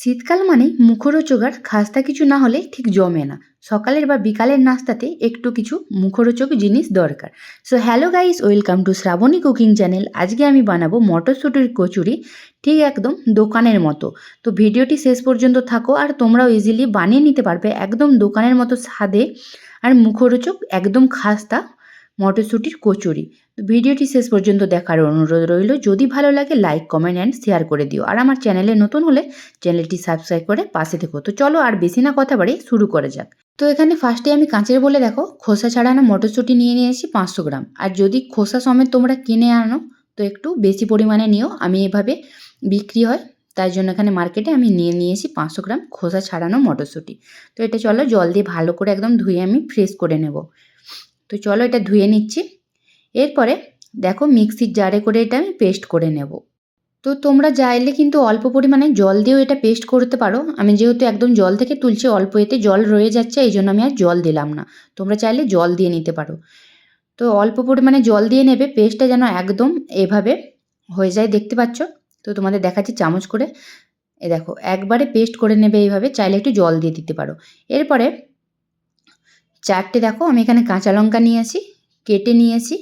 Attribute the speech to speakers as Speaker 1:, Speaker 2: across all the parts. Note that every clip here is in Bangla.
Speaker 1: শীতকাল মানে মুখরোচক খাস্তা কিছু না হলে ঠিক জমে না। সকালের বা বিকালের নাস্তাতে একটু কিছু মুখরোচক জিনিস দরকার। So hello guys welcome to Shraboni cooking channel আজকে আমি বানাবো মটরশুটির কচুরি, ঠিক একদম দোকানের মতো। তো ভিডিওটি শেষ পর্যন্ত থাকো আর তোমরাও ইজিলি বানিয়ে নিতে পারবে একদম দোকানের মতো স্বাদে। আর মুখরোচক একদম খাস্তা মটরশুটির কচুরি। ভিডিওটি শেষ পর্যন্ত দেখার অনুরোধ রইল। যদি ভালো লাগে লাইক কমেন্ট অ্যান্ড শেয়ার করে দিও। আর আমার চ্যানেলে নতুন হলে চ্যানেলটি সাবস্ক্রাইব করে পাশে থেকো। তো চলো আর বেশি না কথা বাড়ি শুরু করা যাক। তো এখানে ফার্স্টে আমি কাঁচের বলে দেখো, খোসা ছাড়ানো মটরশুঁটি নিয়ে নিয়েছি পাঁচশো গ্রাম। আর যদি খোসা সমেত তোমরা কিনে আনো, তো একটু বেশি পরিমাণে নিও। আমি এভাবে বিক্রি হয়, তাই জন্য এখানে মার্কেটে আমি নিয়ে নিয়েছি পাঁচশো গ্রাম খোসা ছাড়ানো মটরশুঁটি। তো এটা চলো জল দিয়ে ভালো করে একদম ধুয়ে আমি ফ্রেশ করে নেব। তো চলো এটা ধুয়ে নিচ্ছি। এরপরে দেখো মিক্সির জারে করে এটা আমি পেস্ট করে নেব। তো তোমরা চাইলে কিন্তু অল্প পরিমাণে জল দিয়েও এটা পেস্ট করতে পারো। আমি যেহেতু একদম জল থেকে তুলছি, অল্প এতে জল রয়ে যাচ্ছে, এই জন্য আমি আর জল দিলাম না। তোমরা চাইলে জল দিয়ে নিতে পারো। তো অল্প পরিমাণে জল দিয়ে নেবে পেস্টটা যেন একদম এভাবে হয়ে যায়, দেখতে পাচ্ছ? তো তোমাদের দেখাচ্ছি চামচ করে। এ দেখো, একবারে পেস্ট করে নেবে এইভাবে, চাইলে একটু জল দিয়ে দিতে পারো। এরপরে চারটে, দেখো, আমি এখানে কাঁচা লঙ্কা নিয়েছি কেটে নিয়েছি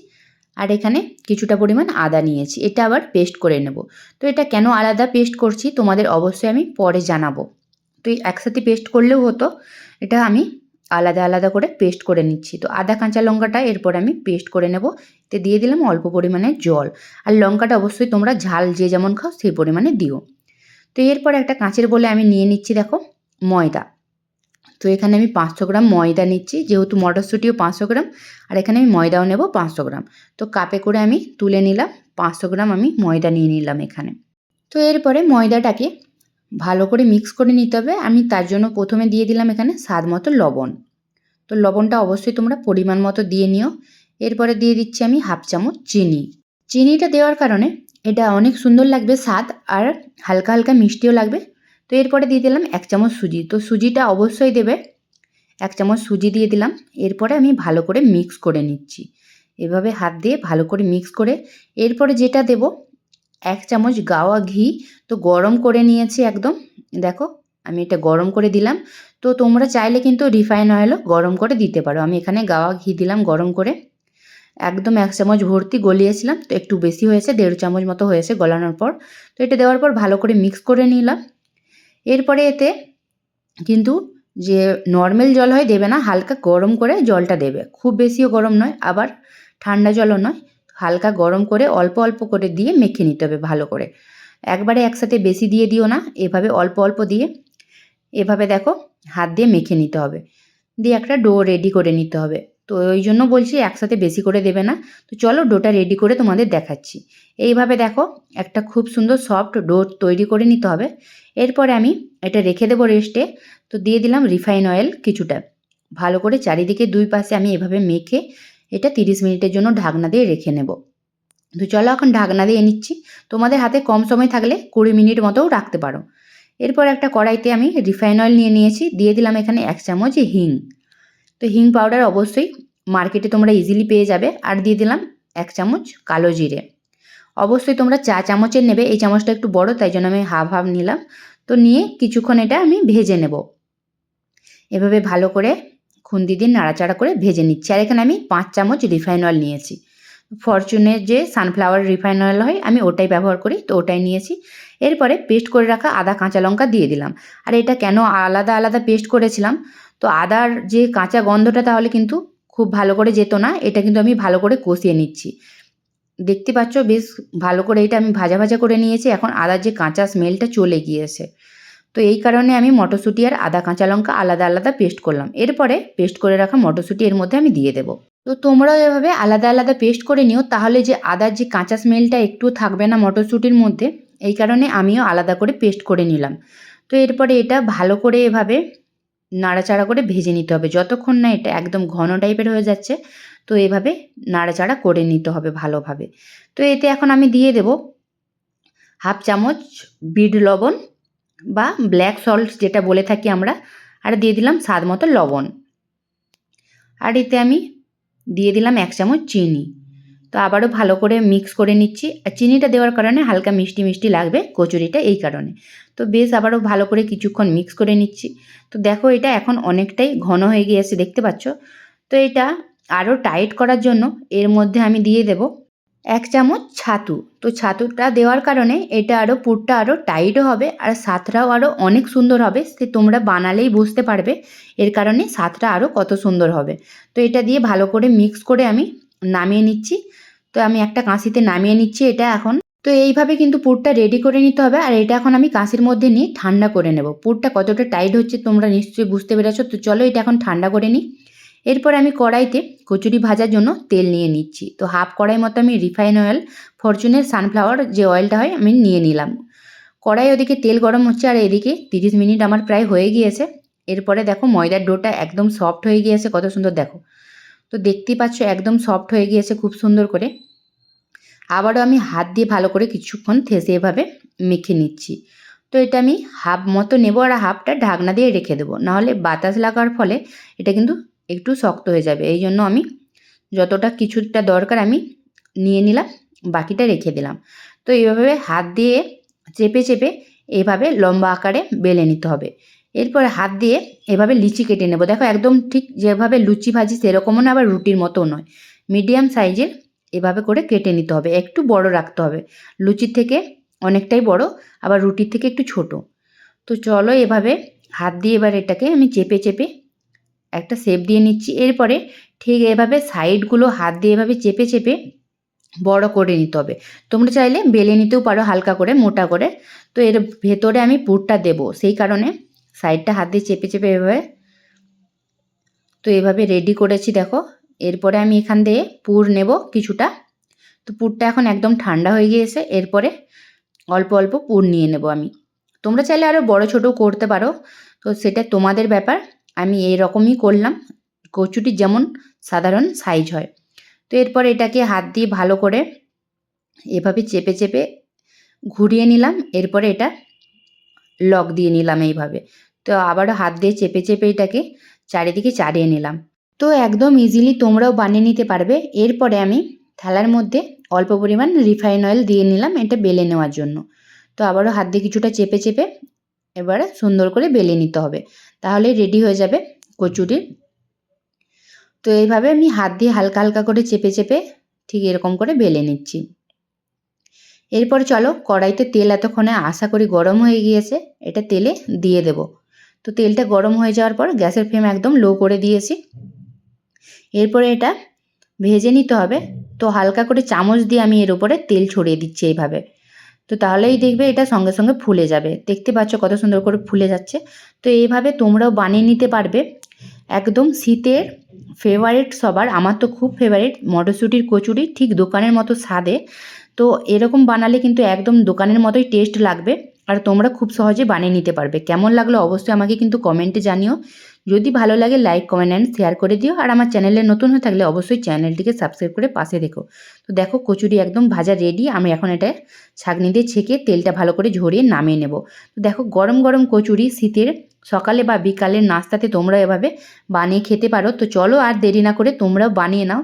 Speaker 1: আর এখানে কিছুটা পরিমাণ আদা নিয়েছি। এটা আবার পেস্ট করে নেব। তো এটা কেন আলাদা পেস্ট করছি তোমাদের অবশ্যই আমি পরে জানাব। তো একসাথে পেস্ট করলেও হতো। এটা আমি আলাদা আলাদা করে পেস্ট করে নিচ্ছি। তো আদা, কাঁচা লঙ্কাটা এরপর আমি পেস্ট করে নেব। এতে দিয়ে দিলাম অল্প পরিমাণে জল। আর লঙ্কাটা অবশ্যই তোমরা ঝাল যে যেমন খাও সেই পরিমাণে দিও। তো এরপর একটা কাঁচের বলে আমি নিয়ে নিচ্ছি দেখো ময়দা। তো এখানে আমি পাঁচশো গ্রাম ময়দা নিচ্ছি। যেহেতু মটরশুঁটিও পাঁচশো গ্রাম, আর এখানে আমি ময়দাও নেব পাঁচশো গ্রাম। তো কাপে করে আমি তুলে নিলাম, পাঁচশো গ্রাম আমি ময়দা নিয়ে নিলাম এখানে। তো এরপরে ময়দাটাকে ভালো করে মিক্স করে নিতে হবে। আমি তার জন্য প্রথমে দিয়ে দিলাম এখানে স্বাদ মতো লবণ। তো লবণটা অবশ্যই তোমরা পরিমাণ মতো দিয়ে নিও। এরপরে দিয়ে দিচ্ছি আমি হাফ চামচ চিনি। চিনিটা দেওয়ার কারণে এটা অনেক সুন্দর লাগবে স্বাদ, আর হালকা হালকা মিষ্টিও লাগবে। তো এরপরে দিয়ে দিলাম এক চামচ সুজি। তো সুজিটা অবশ্যই দেবে। এক চামচ সুজি দিয়ে দিলাম। এরপরে আমি ভালো করে মিক্স করে নিচ্ছি। এভাবে হাত দিয়ে ভালো করে মিক্স করে এরপরে যেটা দেব, এক চামচ গাওয়া ঘি। তো গরম করে নিয়েছি একদম। দেখো, আমি এটা গরম করে দিলাম। তো তোমরা চাইলে কিন্তু রিফাইন অয়েলও গরম করে দিতে পারো। আমি এখানে গাওয়া ঘি দিলাম গরম করে। একদম এক চামচ ভর্তি গলিয়েছিলাম। তো একটু বেশি হয়েছে, দেড় চামচ মতো হয়েছে গলানোর পর। তো এটা দেওয়ার পর ভালো করে মিক্স করে নিলাম। এরপরে এতে কিন্তু যে নর্মাল জল হয় দেবে না, হালকা গরম করে জলটা দেবে। খুব বেশিও গরম নয়, আবার ঠান্ডা জলও নয়। হালকা গরম করে অল্প অল্প করে দিয়ে মেখে নিতে হবে ভালো করে। একবারে একসাথে বেশি দিয়ে দিও না, এভাবে অল্প অল্প দিয়ে। এভাবে দেখো, হাত দিয়ে মেখে নিতে হবে। দিয়ে একটা ডো রেডি করে নিতে হবে। তো ওই জন্য বলছি একসাথে বেশি করে দেবে না। তো চলো ডোটা রেডি করে তোমাদের দেখাচ্ছি। এইভাবে দেখো, একটা খুব সুন্দর সফট ডো তৈরি করে নিতে হবে। এরপরে আমি এটা রেখে দেবো রেস্টে তো দিয়ে দিলাম রিফাইন অয়েল কিছুটা। ভালো করে চারিদিকে দুই পাশে আমি এভাবে মেখে এটা তিরিশ মিনিটের জন্য ঢাকনা দিয়ে রেখে নেব। তো চলো এখন ঢাকনা দিয়ে নিচ্ছি। তোমাদের হাতে কম সময় থাকলে কুড়ি মিনিট মতোও রাখতে পারো। এরপর একটা কড়াইতে আমি রিফাইন অয়েল নিয়ে নিয়েছি। দিয়ে দিলাম এখানে এক চামচ হিং। তো হিং পাউডার অবশ্যই মার্কেটে তোমরা ইজিলি পেয়ে যাবে। আর দিয়ে দিলাম এক চামচ কালো জিরে। অবশ্যই তোমরা চা চামচের নেবে, এই চামচটা একটু বড়, তাই জন্য আমি হাফ হাফ নিলাম। তো নিয়ে কিছুক্ষণ এটা আমি ভেজে নেব। এভাবে ভালো করে খুন্দি দিয়ে নাড়াচাড়া করে ভেজে নিচ্ছি। আর এখানে আমি পাঁচ চামচ রিফাইন অয়েল নিয়েছি। ফরচুনের যে সানফ্লাওয়ার রিফাইন অয়েল হয়, আমি ওটাই ব্যবহার করি, তো ওটাই নিয়েছি। এরপরে পেস্ট করে রাখা আদা, কাঁচা লঙ্কা দিয়ে দিলাম। আর এটা কেন আলাদা আলাদা পেস্ট করেছিলাম? তো আদার যে কাঁচা গন্ধটা তাহলে কিন্তু খুব ভালো করে যেত না, এটা কিন্তু আমি ভালো করে কষিয়ে নিচ্ছি। দেখতে পাচ্ছ বেশ ভালো করে এটা আমি ভাজা ভাজা করে নিয়েছি, এখন আদার যে কাঁচা স্মেলটা চলে গিয়েছে। তো এই কারণে আমি মটরশুঁটি আর আদা কাঁচা লঙ্কা আলাদা আলাদা পেস্ট করলাম। এরপরে পেস্ট করে রাখা মটরশুঁটি এর মধ্যে আমি দিয়ে দেবো। তো তোমরাও এভাবে আলাদা আলাদা পেস্ট করে নিও, তাহলে যে আদার যে কাঁচা স্মেলটা একটু থাকবে না মটরশুঁটির মধ্যে, এই কারণে আমিও আলাদা করে পেস্ট করে নিলাম। তো এরপরে এটা ভালো করে এভাবে নাড়াচাড়া করে ভেজে নিতে হবে। যতক্ষণ না এটা একদম ঘন টাইপের হয়ে যাচ্ছে, তো এভাবে নাড়াচাড়া করে নিতে হবে ভালোভাবে। তো এতে এখন আমি দিয়ে দেব হাফ চামচ বিট লবণ বা ব্ল্যাক সল্ট যেটা বলে থাকি আমরা, আর দিয়ে দিলাম স্বাদ মতো লবণ। আর এতে আমি দিয়ে দিলাম এক চামচ চিনি। তো আবারও ভালো করে মিক্স করে নিচ্ছি। আর চিনিটা দেওয়ার কারণে হালকা মিষ্টি মিষ্টি লাগবে কচুরিটা এই কারণে। তো বেশ আবারও ভালো করে কিছুক্ষণ মিক্স করে নিচ্ছি। তো দেখো এটা এখন অনেকটাই ঘন হয়ে গিয়েছে, দেখতে পাচ্ছ? তো এটা আরও টাইট করার জন্য এর মধ্যে আমি দিয়ে দেব এক চামচ ছাতু। তো ছাতুটা দেওয়ার কারণে এটা আরও পুরটা আরও টাইটও হবে আর স্বাদটাও আরও অনেক সুন্দর হবে। সে তোমরা বানালেই বুঝতে পারবে এর কারণে স্বাদটা আরও কত সুন্দর হবে। তো এটা দিয়ে ভালো করে মিক্স করে আমি নামিয়ে নিচ্ছি। তো আমি একটা কাঁচিতে নামিয়ে নিচ্ছি এটা এখন। তো এইভাবে কিন্তু পুরটা রেডি করে নিতে হবে আর এটা এখন আমি কাঁচির মধ্যে নিয়ে ঠান্ডা করে নেব। পুরটা কতটা টাইট হচ্ছে তোমরা নিশ্চয়ই বুঝতে পেরেছ। তো চলো এটা এখন ঠান্ডা করে নিই। এরপর আমি কড়াইতে কচুরি ভাজার জন্য তেল নিয়ে নিচ্ছি। তো হাফ কড়াই মতো আমি রিফাইন অয়েল, ফরচুনের সানফ্লাওয়ার যে অয়েলটা হয় আমি নিয়ে নিলাম। কড়াই ওদিকে তেল গরম হচ্ছে আর এদিকে তিরিশ মিনিট আমার প্রায় হয়ে গিয়েছে। এরপরে দেখো ময়দার ডোটা একদম সফট হয়ে গিয়েছে। কত সুন্দর দেখো। তো দেখতেই পাচ্ছ একদম সফট হয়ে গিয়েছে খুব সুন্দর করে। আবারও আমি হাত দিয়ে ভালো করে কিছুক্ষণ থেসে এভাবে মেখে নিচ্ছি। তো এটা আমি হাফ মতো নেব আর হাফটা ঢাকনা দিয়ে রেখে দেবো। নাহলে বাতাস লাগার ফলে এটা কিন্তু একটু শক্ত হয়ে যাবে। এই জন্য আমি যতটা কিছুটা দরকার আমি নিয়ে নিলাম, বাকিটা রেখে দিলাম। তো এইভাবে হাত দিয়ে চেপে চেপে এভাবে লম্বা আকারে বেলে নিতে হবে। এরপরে হাত দিয়ে এভাবে লিচি কেটে নেব। দেখো একদম ঠিক যেভাবে লুচি ভাজি সেরকমও না, আবার রুটির মতো নয়। মিডিয়াম সাইজের এভাবে করে কেটে নিতে হবে। একটু বড় রাখতে হবে। লুচির থেকে অনেকটাই বড়, আবার রুটির থেকে একটু ছোট। তো চলো এভাবে হাত দিয়ে এবার এটাকে আমি চেপে চেপে একটা শেপ দিয়ে নিচ্ছি। এরপরে ঠিক এভাবে সাইডগুলো হাত দিয়ে এভাবে চেপে চেপে বড় করে নিতে হবে। তোমরা চাইলে বেলে নিতেও পারো হালকা করে, মোটা করে। তো এর ভেতরে আমি পুরটা দেব। সেই কারণে সাইডটা হাত দিয়ে চেপে চেপে এভাবে। তো এভাবে রেডি করেছি, দেখো। এরপরে আমি এখান দিয়ে পুর নেব কিছুটা। তো পুরটা এখন একদম ঠান্ডা হয়ে গিয়েছে। এরপরে অল্প অল্প পুর নিয়ে নেব আমি। তোমরা চাইলে আরও বড় ছোটো করতে পারো। তো সেটা তোমাদের ব্যাপার। আমি এই রকমই করলাম। কচুটির যেমন সাধারণ সাইজ হয়। তো এরপর এটাকে হাত দিয়ে ভালো করে এভাবে চেপে চেপে ঘুরিয়ে নিলাম। এরপরে এটা লক দিয়ে নিলাম এইভাবে। তো আবারও হাত দিয়ে চেপে চেপে এটাকে চারিদিকে চাড়িয়ে নিলাম। তো একদম ইজিলি তোমরাও বানিয়ে নিতে পারবে। এরপরে আমি থালার মধ্যে অল্প পরিমাণ রিফাইন অয়েল দিয়ে নিলাম এটা বেলে নেওয়ার জন্য। তো আবারও হাত দিয়ে কিছুটা চেপে চেপে এবারে সুন্দর করে বেলে নিতে হবে। তাহলে রেডি হয়ে যাবে কচুরির তো এইভাবে আমি হাত দিয়ে হালকা হালকা করে চেপে চেপে ঠিক এরকম করে বেলে নিচ্ছি। এরপর চলো কড়াইতে তেল এতক্ষণে আশা করি গরম হয়ে গিয়েছে। এটা তেলে দিয়ে দেব। তো তেলটা গরম হয়ে যাওয়ার পর গ্যাসের ফ্লেম একদম লো করে দিয়েছি। এরপরে এটা ভেজে নিতে হবে। তো হালকা করে চামচ দিয়ে আমি এর উপরে তেল ছড়িয়ে দিচ্ছি এইভাবে। তো তাহলেই দেখবে এটা সঙ্গে সঙ্গে ফুলে যাবে। দেখতে পাচ্ছ কত সুন্দর করে ফুলে যাচ্ছে। তো এইভাবে তোমরাও বানিয়ে নিতে পারবে। একদম শীতের ফেভারিট সবার, আমার তো খুব ফেভারিট মটরশুঁটির কচুরি ঠিক দোকানের মতো স্বাদে। তো এরকম বানালে কিন্তু একদম দোকানের মতোই টেস্ট লাগবে। আর তোমরা খুব সহজে বানিয়ে নিতে পারবে। কেমন লাগল অবশ্যই আমাকে কিন্তু কমেন্টে জানিও। যদি ভালো লাগে লাইক কমেন্ট অ্যান্ড শেয়ার করে দিও। আর আমার চ্যানেলে নতুন হয়ে থাকলে অবশ্যই চ্যানেলটিকে সাবস্ক্রাইব করে পাশে দেখো। তো দেখো, কচুরি একদম ভাজা রেডি আমি এখন এটা ছাঁকনি দিয়ে ছেঁকে তেলটা ভালো করে ঝরিয়ে নামিয়ে নেব। তো দেখো, গরম গরম কচুরি শীতের সকালে বা বিকালের নাস্তাতে তোমরা এভাবে বানিয়ে খেতে পারো। তো চলো আর দেরি না করে তোমরাও বানিয়ে নাও।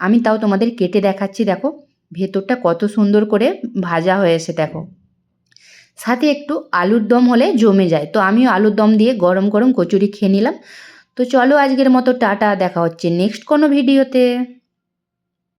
Speaker 1: আমি তাও তোমাদের কেটে দেখাচ্ছি, দেখো। ভেতরটা কত সুন্দর করে ভাজা হয়েছে, দেখো। সাথে একটু আলুর দম হলে জমে যায়। তো আমিও আলুর দম দিয়ে গরম গরম কচুরি খেয়ে নিলাম। তো চলো আজকের মতো টাটা, দেখা হচ্ছে নেক্সট কোনো ভিডিওতে